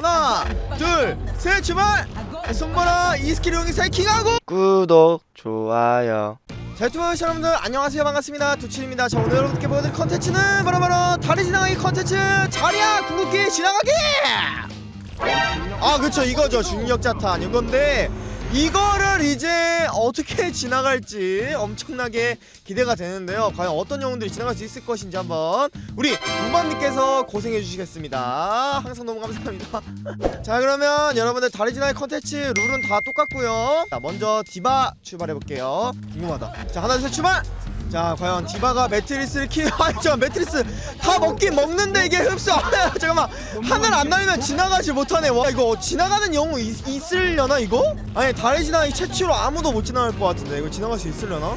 하나 둘셋 출발! 손보라 이스킬 용이 사이킹하고! 구독, 좋아요. 자 유튜브 여러분들 안녕하세요. 반갑습니다. 두칠입니다. 자 오늘 여러분께 보여드릴 컨텐츠는 바로바로 다리 지나가기 컨텐츠 자리야 궁극기 지나가기! 아 그쵸. 이거죠. 중력 자탄. 이건데 이거를 이제 어떻게 지나갈지 엄청나게 기대가 되는데요. 과연 어떤 영웅들이 지나갈 수 있을 것인지 한번 우리 우만님께서 고생해 주시겠습니다. 항상 너무 감사합니다. 자 그러면 여러분들 다리 지나기 컨텐츠 룰은 다 똑같고요. 자 먼저 디바 출발해 볼게요. 궁금하다. 자 하나 둘 셋 출발 자 과연 디바가 매트리스를 키 잠깐 매트리스 다 먹긴 먹는데 이게 흡수 아, 잠깐만. 하늘 안 날면 지나가지 못하네. 와 이거 지나가는 영웅 있, 있으려나 이거? 아니 다리 지나기 최초로 아무도 못 지나갈 것 같은데. 이거 지나갈 수 있으려나?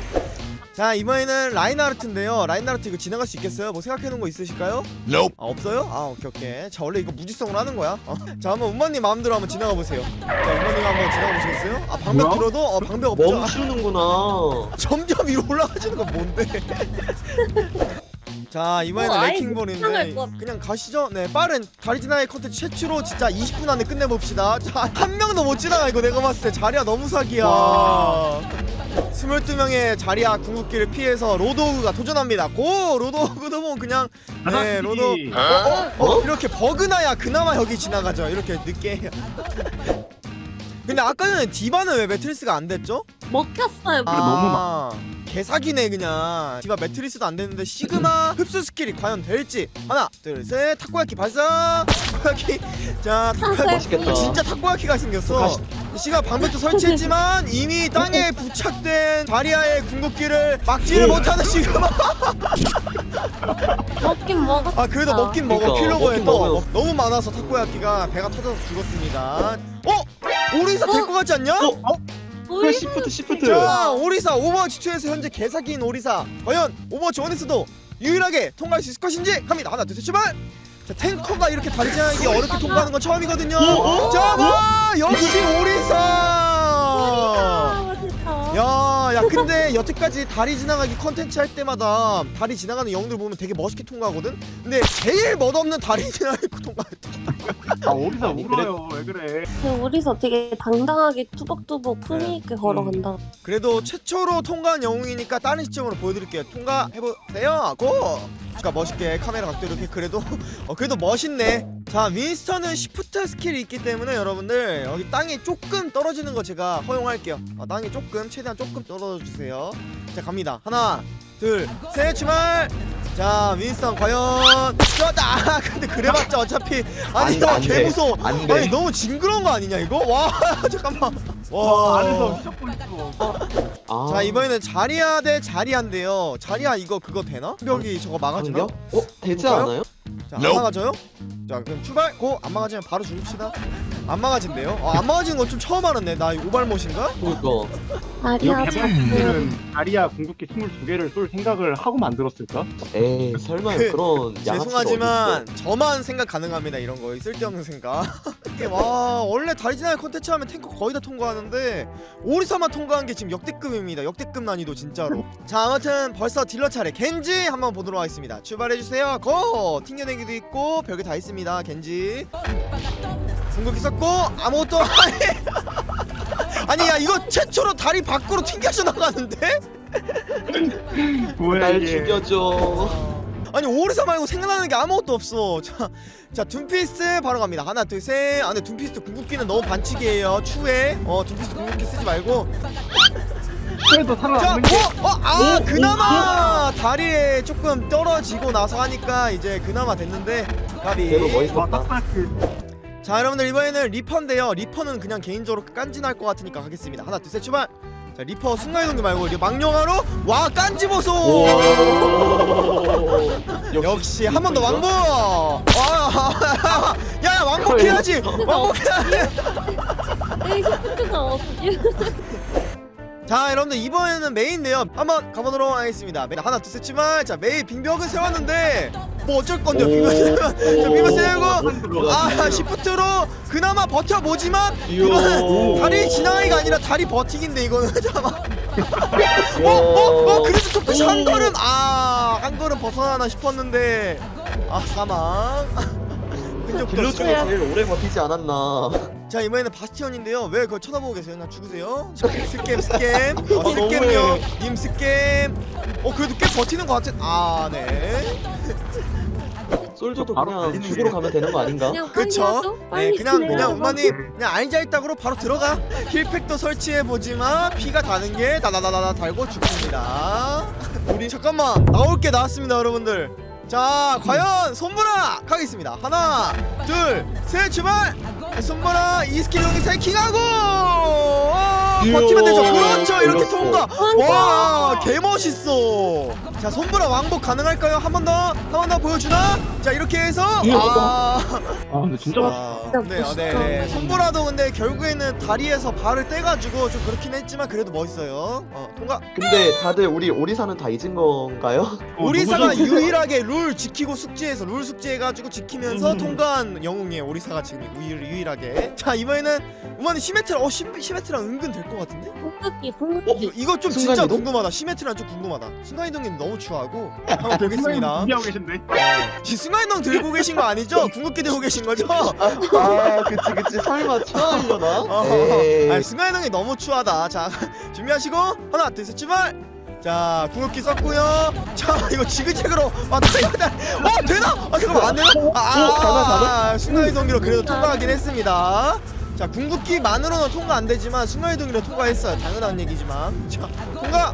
자 이번에는 라인하르트인데요 라인하르트 이거 지나갈 수 있겠어요? 뭐 생각해놓은 거 있으실까요? Nope. 아 없어요? 아 오케이 오케이 자 원래 이거 무지성으로 하는 거야 어. 자 한번 운마님 마음대로 한번 지나가 보세요 자 운마님 한번 지나가 보시겠어요? 아 방벽 뭐야? 들어도 어 방벽 없죠? 아, 멈추는구나. 점점 위로 올라가시는 건 뭔데? 자 이번에는 어, 레킹볼인데 것 같아. 그냥 가시죠 네 빠른 다리 지나의 컨텐츠 최초로 진짜 20분 안에 끝내봅시다 자 한 명도 못 지나가 이거 내가 봤을 때 자리야 너무 사기야 와. 22명의 자리야 궁극기를 피해서 로드오그가 도전합니다. 고! 로드오그도 뭐 그냥 네 로드 어, 어, 어, 이렇게 버그나야 그나마 여기 지나가죠. 이렇게 늦게 근데 아까 전에 디바는 왜 매트리스가 안 됐죠? 먹혔어요. 아, 너무 아, 개사기네 그냥. 디바 매트리스도 안 되는데 시그마 흡수 스킬이 과연 될지. 하나 둘 셋. 타코야키 발사! 타코야키. 자 타코야키. 진짜 타코야키가 생겼어 시가 방벽도 설치했지만 이미 땅에 부착된 바리아의 궁극기를 막지를 못하는 시그마 먹긴 먹었어. 아 그래도 먹긴 먹어 그러니까, 먹긴 또 먹어요. 너무 많아서 타코야키가 배가 터져서 죽었습니다 어? 오리사 될 어? 것 같지 않냐? 어? 어? 우리 시프트 시프트. 자 오리사 오버워치 2에서 현재 개사기인 오리사 과연 오버워치 1에서도 유일하게 통과할 수 있을 것인지 갑니다 하나 둘셋 출발 자 탱커가 이렇게 다리 지나기 어렵게 통과하는 건 처음이거든요 어? 자봐 역시 오리사 아, 됐다. 야, 야, 근데 여태까지 다리 지나가기 컨텐츠 할 때마다 다리 지나가는 영웅들 보면 되게 멋있게 통과하거든? 근데 제일 멋없는 다리 지나가기 통과했다. 아 오리사 아니, 울어요. 왜 그래? 우리서 되게 당당하게 투벅투벅 품위 있게 걸어간다. 그래도 최초로 통과한 영웅이니까 다른 시점으로 보여드릴게요. 통과해보세요. 고! 자, 멋있게 카메라 각도 이렇게 그래도 어, 그래도 멋있네. 자, 윈스턴은 시프트 스킬이 있기 때문에 여러분들 여기 땅에 조금 떨어지는 거 제가 허용할게요. 어, 땅에 조금 최대한 조금 떨어져 주세요. 자, 갑니다. 하나, 둘, 셋, 출발. 자, 윈스턴 과연 쩌다. 아, 근데 그래봤자 어차피 아니 안 돼, 와안 돼. 개무서워. 안 돼. 아니 너무 징그러운 거 아니냐 이거? 와 잠깐만. 어, 와 안에서 휘젓고 있어. 아. 자 이번에는 자리야 대 자리야인데요. 자리야 이거 그거 되나? 벽이 저거 막아주나? 어 되지 볼까요? 않아요? 자, 안 막아줘요? 자 그럼 출발. 고안 막아지면 바로 죽읍시다. 안 막아진대요? 어, 안 막아지는 건 좀 처음 알았네. 나 오발못인가? 그러니까. 아리아 이거 개발진들은 다리아 궁극기 22개를 쏠 생각을 하고 만들었을까? 에이 설마 그, 그런 양아치가 죄송하지만 저만 생각 가능합니다 이런 거 쓸데없는 생각 이게 와 원래 다리 지나기 컨텐츠 하면 탱커 거의 다 통과하는데 오리사만 통과한 게 지금 역대급입니다 역대급 난이도 진짜로 자 아무튼 벌써 딜러 차례 겐지 한번 보도록 하겠습니다 출발해주세요 고 튕겨내기도 있고 별게 다 있습니다 겐지 궁극기 썼고 아무것도 아니 야 이거 최초로 다리 밖으로 튕겨져 나가는데? 뭐야 날 이게? 죽여줘. 아니 오리사 말고 생각나는 게 아무것도 없어. 자, 자 둠피스 바로 갑니다. 하나, 둘, 셋. 아, 근데 둠피스 궁극기는 너무 반칙이에요. 추해. 어, 둠피스 궁극기 쓰지 말고. 그래도 자, 살아남는 게 어, 어, 아, 그나마 다리에 조금 떨어지고 나서 하니까 이제 그나마 됐는데. 가비. 와, 멋있었다. 딱딱해. 자, 여러분들 이번에는 리퍼인데요. 리퍼는 그냥 개인적으로 깐진할 것 같으니까 가겠습니다. 하나, 둘, 셋, 출발. 자, 리퍼 순간이동기 말고 이제 망령아로 와 깐지 보소. 오. 역시 한 번 더 왕복. 와, 야, 야, 왕복해야지. 왕복해야지. 에이 시프트가 어떻게? 자, 여러분들 이번에는 메인데요. 한번 가보도록 하겠습니다. 메인 하나, 둘, 셋, 치만 자, 메인 빙벽을 세웠는데 뭐 어쩔 건데요? 빙벽 세우고, 자, 빙벽 세우고. 아, 시프트로 그나마 버텨보지만 이거는 다리 지나가기가 아니라 다리 버티기인데 이거는 잠깐만. 어, 어, 어, 그래도 조금씩 한 걸음 아, 한 걸음 벗어나나 싶었는데 아, 사망. 딜러 없이. 중에 제일 오래 버티지 않았나. 자 이번에는 바스티온인데요. 왜 그걸 쳐다보고 계세요? 나 죽으세요. 자, 스캠 스캠. 어, 아, 스캠요. 님 스캠. 어 그래도 꽤 버티는 것 같은 아 네. 솔저도 바로 그냥 달리는 죽으러 게. 가면 되는 거 아닌가? 그냥 빨리 그쵸? 네 빨리 그냥 그냥. 우마님 그냥 알잘딱으로 바로 들어가. 힐팩도 설치해 보지만 피가 다는 게 다다다다다 달고 죽습니다. 우리 잠깐만 나올 게 나왔습니다 여러분들 자 과연 손보라 가겠습니다. 하나 둘 셋 출발! 손보라 이스킬 용기 세킹하고! 어, 버티면 되죠. 그렇죠. 이렇게 걸렸어. 통과. 와 개멋있어 자 손보라 왕복 가능할까요 한 번 더 한 번 더 보여주나 자 이렇게 해서 아아 근데 진짜 맛있다. 아, 진짜 네, 아. 네, 네. 손보라도 근데 결국에는 다리에서 발을 떼가지고 좀 그렇긴 했지만 그래도 멋있어요. 어, 통과. 근데 다들 우리 오리사는 다 잊은 건가요? 어, 오리사가? 유일하게 룰 지키고 숙지해서 룰 숙지해가지고 지키면서 음. 통과한 영웅이에요. 오리사가 지금 유일, 유일하게. 자 이번에는 우마는 시메트라. 어 시, 시메트랑 은근 될 것 같은데? 궁극기 어, 궁극기 이거 좀 진짜 순간이동? 궁금하다. 시메트랑 좀 궁금하다. 순간이동님 너무 추하고 한번 보겠습니다. 준비하고 계신데. 지 순간이동 들고 계신 거 아니죠? 궁극기 들고 계신 거죠? 아, 그치, 그치. 설마 추하려나? 어, 에이. 아니 순간이동이 너무 추하다. 자 준비하시고 하나 둘셋 출발. 자 궁극기 썼고요. 자 이거 지그재그로 왔다 갔다. 어 되나? 아 잠깐만 안 되나? 아, 아, 어, 가나, 아, 아, 순간 이동기로 그래도 통과하긴 했습니다. 자 궁극기만으로는 통과 안 되지만 순간 이동기로 통과했어요. 당연한 얘기지만 자 통과.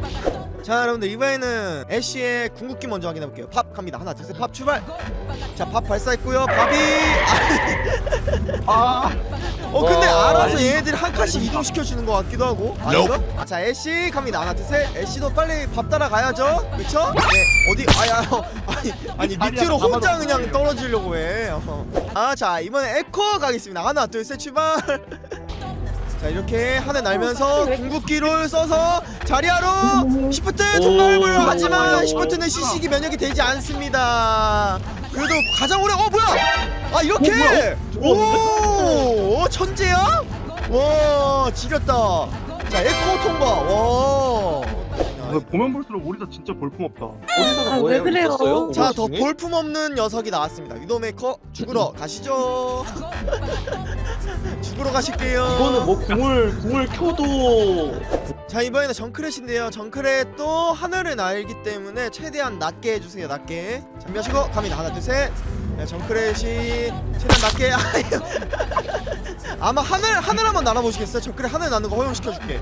자 여러분들 이번에는 애쉬의 궁극기 먼저 확인해 볼게요. 팝 갑니다. 하나 둘 셋 팝 출발. 자 팝 발사했고요. 밥이 아 어 근데 와, 알아서 아니. 얘네들 한 칸씩 이동시켜 주는 것 같기도 하고 아닌가? 아, 자 애쉬 갑니다 하나 둘셋 애쉬도 빨리 밥 따라 가야죠 그쵸? 네 어디 아야 어, 아니 아니 밑으로 다 혼자 그냥. 떨어지려고 해아자 이번에 에코 가겠습니다 하나 둘 셋 출발 자 이렇게 하늘 날면서 궁극기를 써서 자리하러 시프트 오. 하지만 시프트는 시식이 면역이 되지 않습니다. 그래도 가장 오래 어 뭐야? 아 이렇게! 오, 오 천재야? 와 지렸다. 자 에코 통과. 와 보면 볼수록 오리사 진짜 볼품없다. 오리사가 아? 왜 그래요? 있었어요? 자 더? 볼품없는 녀석이 나왔습니다. 위도메이커 죽으러 가시죠. 죽으러 가실게요. 이거는 뭐 궁을 궁을 켜도. 자 이번에는 정크렛인데요. 정크렛도 하늘을 날기 때문에 최대한 낮게 해주세요 낮게. 잠시하시고 갑니다. 하나 둘 셋. 네, 정크렛이 최대한 낮게. 아마 하늘 하늘 한번 날아보시겠어요? 정크렛 하늘 나는 거 허용시켜줄게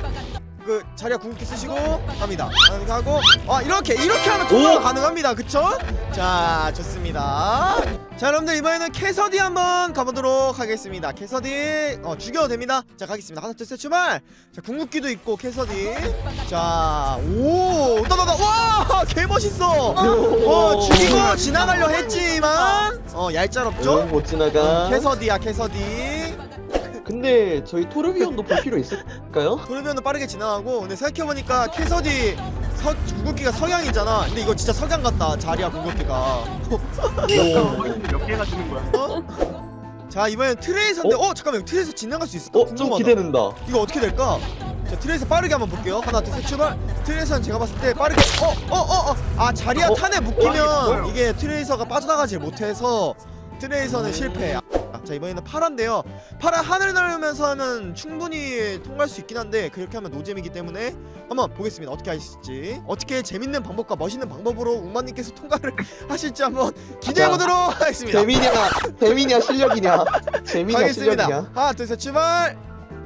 그 자리야 궁극기 쓰시고 갑니다. 하고. 아 이렇게 이렇게 하면 통과가 오! 가능합니다. 그쵸? 자 좋습니다. 자 여러분들 이번에는 캐서디 한번 가보도록 하겠습니다. 캐서디 어 죽여도 됩니다. 자 가겠습니다. 하나 둘셋 출발! 자 궁극기도 있고 캐서디. 자오! 따다다 와! 개 멋있어! 어 죽이고 지나가려 했지만 어 얄짤없죠? 응, 못 지나가. 캐서디야 캐서디 근데 저희 토르비온도 볼 필요 있을까요? 돌면은 빠르게 지나가고 근데 생각해보니까 캐서디 서, 궁극기가 석양이잖아 근데 이거 진짜 석양 같다 자리야 궁극기가 몇 개나 주는 거야? 어? 자 이번엔 트레이서인데 어? 잠깐만 트레이서 지나갈 수 있을까? 어, 좀 궁금하다 기대된다. 이거 어떻게 될까? 자 트레이서 빠르게 한번 볼게요 하나 둘 셋 출발 트레이서는 제가 봤을 때 빠르게 어? 어? 어? 어? 아 자리야 어? 탄에 묶이면 뭐예요? 이게 트레이서가 빠져나가질 못해서 트레이서는 실패 아, 자 이번에는 파란데요 파란 하늘 날면서 하면 충분히 통과할 수 있긴 한데 그렇게 하면 노잼이기 때문에 한번 보겠습니다 어떻게 하실지 어떻게 재밌는 방법과 멋있는 방법으로 우마님께서 통과를 하실지 한번 기대해보도록 하겠습니다 재미냐, 재미냐 실력이냐? 재미냐 가겠습니다. 실력이냐? 하나 둘 셋 출발.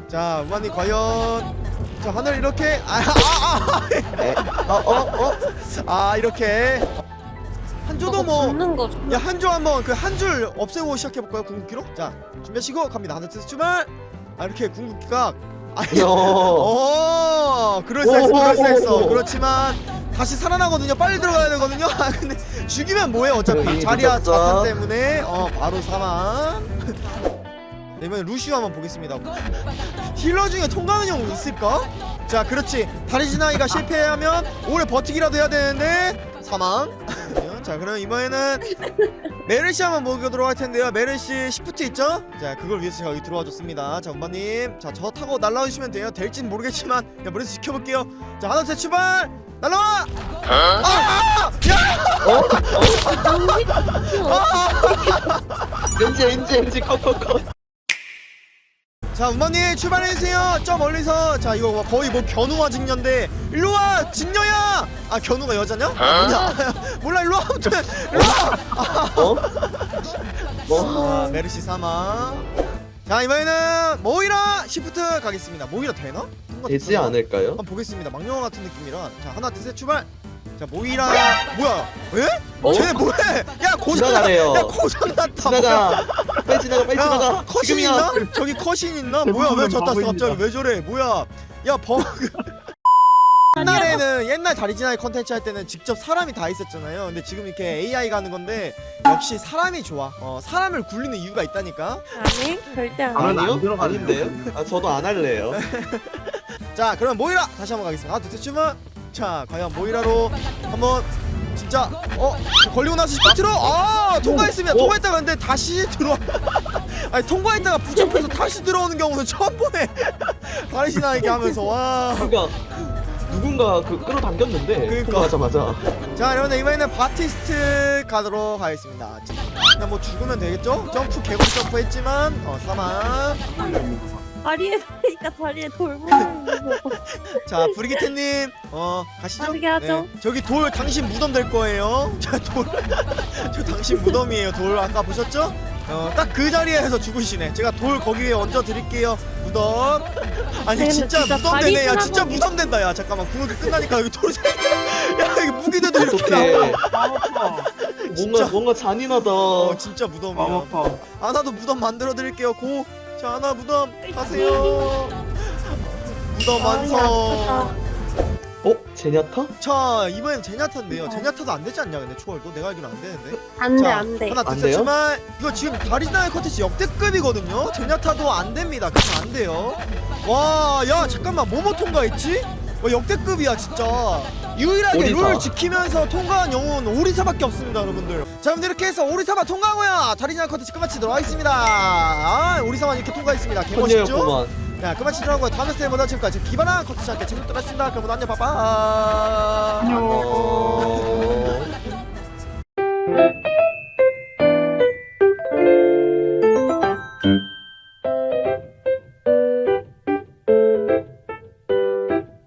자 우만이 과연 자 하늘 이렇게 아아아 에, 어, 어, 어? 아, 아, 이렇게 한조도 뭐. 붙는 거죠 야 한조 한번 그 한 줄 없애고 시작해 볼까요 궁극기로? 자 준비하시고 갑니다 하나 둘셋 출발. 아 이렇게 궁극기가 아니 야. 어 그럴싸했어 그럴싸했어. 그렇지만 다시 살아나거든요 빨리 들어가야 되거든요 아 근데 죽이면 뭐해 어차피 자리야. 자탄 때문에 어 바로 사망 네, 이번엔 루시오 한번 보겠습니다 힐러 중에 통과하는 영웅 있을까? 자 그렇지 다리 지나기가 실패하면 오래 버티기라도 해야 되는데 사망 자 그럼 이번에는 메르시 한번 먹여도록 할 텐데요. 메르시 시프트 있죠? 자 그걸 위해서 제가 여기 들어와 줬습니다. 자 운반님. 자 저 타고 날라오시면 돼요. 될진 모르겠지만 야 메르시 지켜볼게요. 자 하나 둘셋 출발! 날라와! 아! 아! 야! 엔지 엔지 엔지 컷컷컷 자 운반님 출발해주세요. 저 멀리서. 자 이거 거의 뭐 견우와 직녀인데. 일로와 직녀야! 아 견우가 여자냐? 아니야. 몰라 일로와 아무튼. 일로와! 어? 뭐? 아, 메르시 사마. 자 이번에는 모이라 시프트 가겠습니다. 모이라 되나? 되지? 않을까요? 한번 보겠습니다. 망령아 같은 느낌이라. 자 하나 둘셋 출발 자 모이라 뭐야 에? 어? 쟤네 뭐해 야 고장 지나가래요. 야 고장 났다 뭐야. 지나가 빨리 지나가 빨리 야 지나가 컷신 지금이야 있나? 저기 컷신 있나? 뭐야 왜 대부분은 바보입니다. 갑자기 왜 저래 뭐야 야 버그 옛날에는 옛날 다리지나이 컨텐츠 할 때는 직접 사람이 다 있었잖아요 근데 지금 이렇게 AI가 하는 건데 역시 사람이 좋아 어 사람을 굴리는 이유가 있다니까 아니 절대 안 아니요? 들어가네요. 아닌데요? 아 저도 안 할래요 자 그럼 모이라 다시 한번 가겠습니다 하나 둘셋 주문 자 과연 모이라로 한번 진짜 어? 걸리고 나서 스피트로? 아 통과했습니다 어? 통과했다가 근데 다시 들어 아니 통과했다가 부정해서 다시 들어오는 경우는 처음 보네. 다리지나이게 하면서 와. 누가 누군가 그 끌어당겼는데 그러니까. 맞아맞아 자. 여러분들 이번에는 바티스트 가도록 하겠습니다. 그냥 뭐 죽으면 되겠죠? 점프 개구리 점프 했지만 어 사망 다리에 다리가 다리에 돌 모양인 거. 자 브리기테님 어 가시죠? 빠르게 하죠. 저기 돌 당신 무덤 될 거예요. 자돌저 당신 무덤이에요 돌. 아까 보셨죠? 어딱 그 자리에서 죽으시네. 제가 돌 거기 위에 얹어 드릴게요 무덤. 아니 근데 진짜, 진짜 무덤 되네. 야 다리 진짜 무덤 된다. 야 잠깐만. 구멍이 끝나니까 여기 돌 생- 야 여기 무기대도 이렇게 나와 어떡해. 아 아파. 뭔가 뭔가 잔인하다. 어 진짜 아 무덤이야. 아파. 아 나도 무덤 만들어 드릴게요. 고. 자 아나 무덤 가세요. 무덤 완성. 어? 제냐타? 자 이번엔 제냐타인데요. 제냐타도 안 되지 않냐 근데 초월도 내가 알기로 안 되는데. 안돼 자, 안돼. 하나 안둘셋 돼요? 주말 이거 지금 다리나의 컨텐츠 역대급이거든요. 제냐타도 안 됩니다. 그래서 안 돼요. 와 야 잠깐만 뭐뭐 통과했지? 와 역대급이야 진짜. 유일하게 오리사. 룰 지키면서 통과한 영웅은 오리사밖에 없습니다 여러분들. 자 여러분들 이렇게 해서 오리사만 통과하고요. 다리나 컨텐츠 끝마치도록 하겠습니다. 아 오리사만 이렇게 통과했습니다. 개멋있죠? 자 끝마치도록 하고요 다음 세에 보다 지금까지. 기반한 컨텐츠 함께 재밌도록 했습니다. 그럼 안녕 빠빠. 안녕. 어...